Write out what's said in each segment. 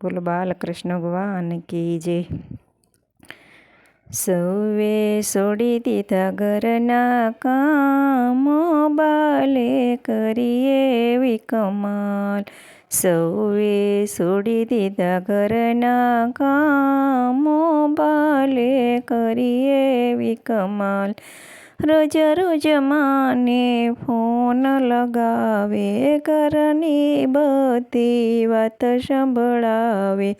બોલો બાલકૃષ્ણ ભગવાન કી જે સૌએ છોડી દીધા ઘરના કામો બાલે કરીએ એવી કમાલ સૌએ છોડી દીધા ઘરના કામો બાલે કરીએ એવી કમાલ રોજ રોજ માને ફોન લગાવે, ઘરની બધી વાત સંભળાવે.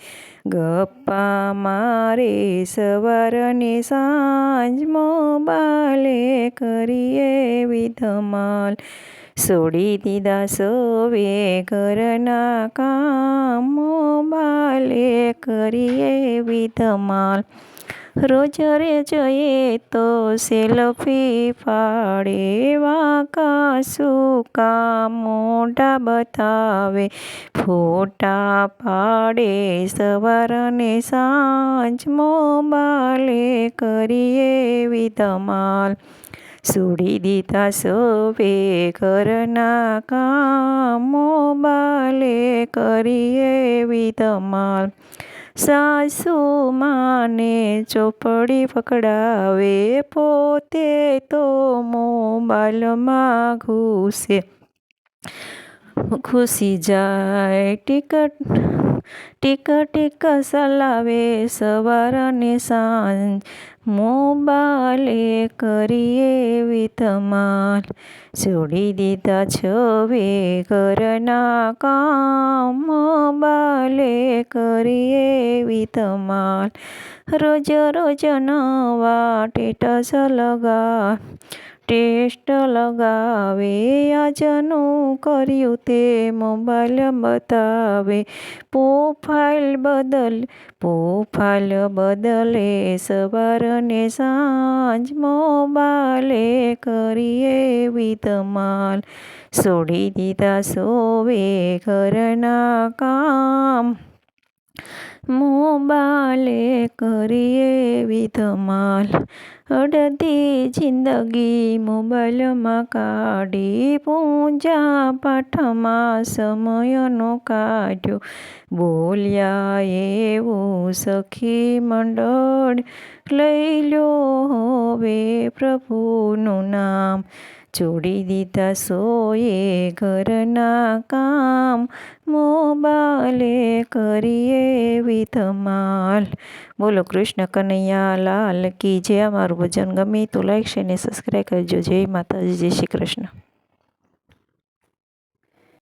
ગપ્પા મારે સવારને સાંજ મોબાઈલે કરીએ વિધમાલ ધમાલ છોડી દીધા સૌએ ઘરના કામ મોબાઈલે કરીએ એવી ધમાલ રોજ રે જઈએ તો સેલ્ફી પાડે વાંકા સુકા મોઢા બતાવે. ફોટા પાડે સવાર ને સાંજ મોબાલે કરીએ એવી ધમાલ છોડી દીધા સવે ઘરના કામ મોબાલે કરીએ એવી ધમાલ સાસુ માને ચોપડી પકડાવે પોતે તો મોબાઈલમાં ઘૂસે. ઘૂસી જાય. ટિકટ ટીક ટીક સલાવે સવાર અને સાંજ. મોબાઈલે કરીએ એવી ધમાલ છોડી દીધા છવે ઘરના કામ. મોબાઈલે કરીએ એવી ધમાલ રોજ રોજ નવા ટેટસ લગા ટેસ્ટ લગાવે, આજનું કર્યું તે મોબાઈલ બતાવે. પ્રોફાઇલ બદલ પ્રોફાઇલ બદલે સવાર ને સાંજ મોબાઈલે કરીએ વિધમાલ. ધમાલ છોડી દીધા સોવે ઘરના કામ. મોબાઈલે કરીએ એવી ધમાલ અડધી જિંદગી મોબાઈલમાં કાઢી પૂજા પાઠમાં સમયનો કાઢ્યો. બોલ્યા એવું સખી મંડળ લઈ લો હવે પ્રભુનું નામ. છોડી દીધા સોએ ઘરના કામ મોબાલે કરીએ વિધમાલ ધમાલ બોલો કૃષ્ણ કનૈયા લાલ કી જે અમારું ભજન ગમે તો લાઈક છે ને સબસ્ક્રાઈબ કરજો જય માતાજી જય શ્રી કૃષ્ણ